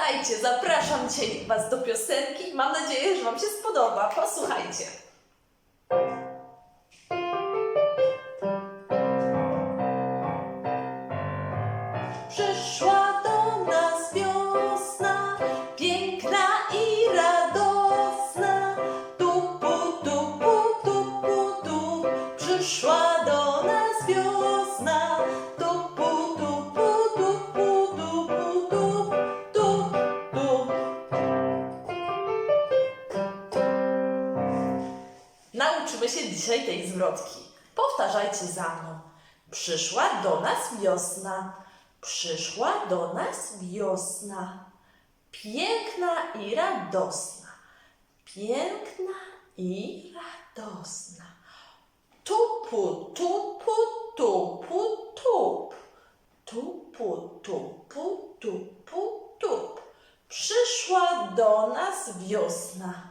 Witajcie, zapraszam dzisiaj Was do piosenki. Mam nadzieję, że Wam się spodoba. Posłuchajcie. Przyszła do nas wiosna, piękna i radosna. Tupu, tupu, tupu, tup. Przyszła Nauczymy się dzisiaj tej zwrotki. Powtarzajcie za mną. Przyszła do nas wiosna. Przyszła do nas wiosna. Piękna i radosna. Piękna i radosna. Tupu, tupu, tupu, tup. Tupu, tupu, tupu, tup. Przyszła do nas wiosna.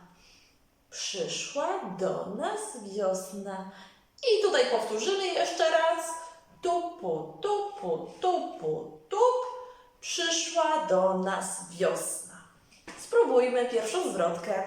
Przyszła do nas wiosna. I tutaj powtórzymy jeszcze raz. Tupu, tupu, tupu, tup. Przyszła do nas wiosna. Spróbujmy pierwszą zwrotkę.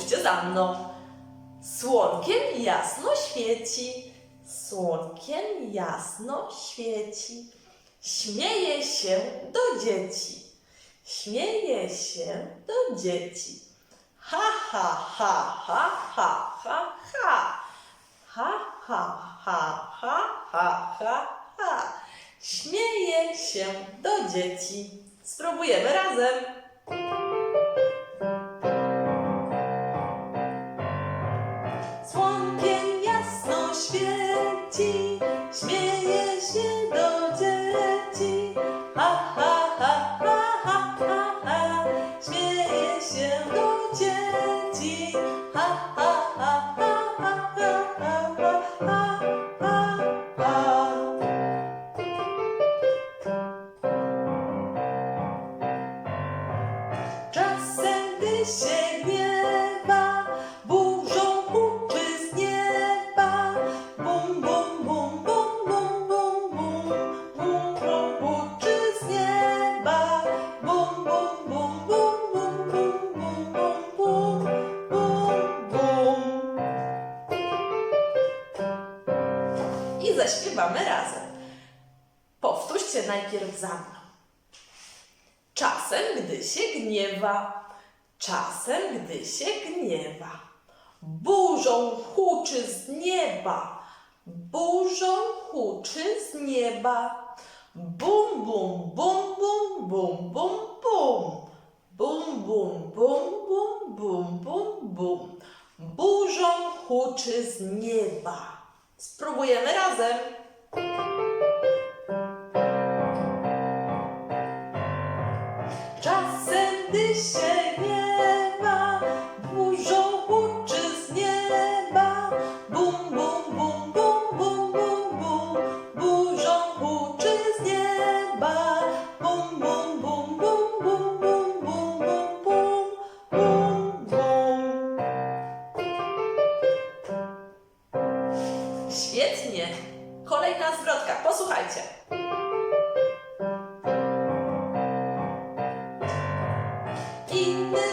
Powtórzcie za mną. Słonkiem jasno świeci, słonkiem jasno świeci. Śmieje się do dzieci, śmieje się do dzieci. Ha, ha, ha, ha, ha, ha, ha. Ha, ha, ha, ha, ha, ha, ha. Śmieje się do dzieci. Spróbujemy razem. Się gniewa, burzą huczy z nieba. Bum, bum, bum, bum, bum, bum, bum. Burzą huczy z nieba. Bum, bum, bum, bum, bum, bum, bum, bum, bum, bum, bum. I zaśpiewamy razem. Powtórzcie najpierw za mną. Czasem, gdy się gniewa, czasem, gdy się gniewa, burzą huczy z nieba, burzą huczy z nieba. Bum, bum, bum, bum, bum, bum, bum. Bum, bum, bum, bum, bum, bum, bum. Burzą huczy z nieba. Spróbujemy razem. Czasem, gdy się Świetnie. Kolejna zwrotka. Posłuchajcie. Innym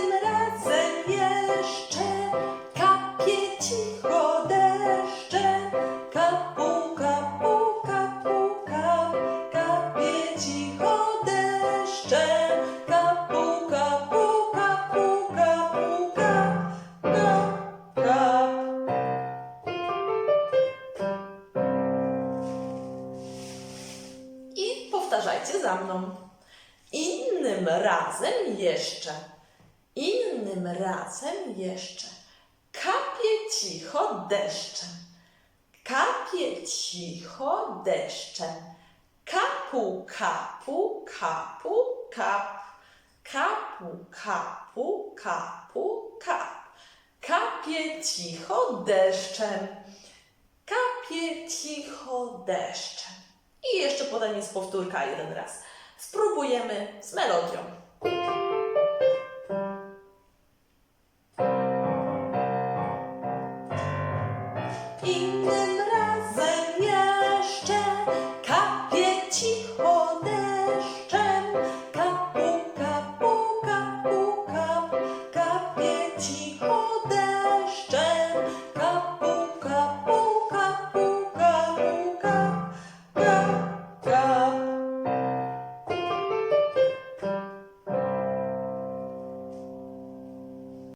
Powtarzajcie za mną. Innym razem jeszcze. Innym razem jeszcze. Kapie cicho deszczem. Kapie cicho deszczem. Kapu, kapu, kapu, kap. Kapu, kapu, kapu, kap. Kapie cicho deszczem. Kapie cicho deszczem. I jeszcze podanie z powtórka jeden raz. Spróbujemy z melodią.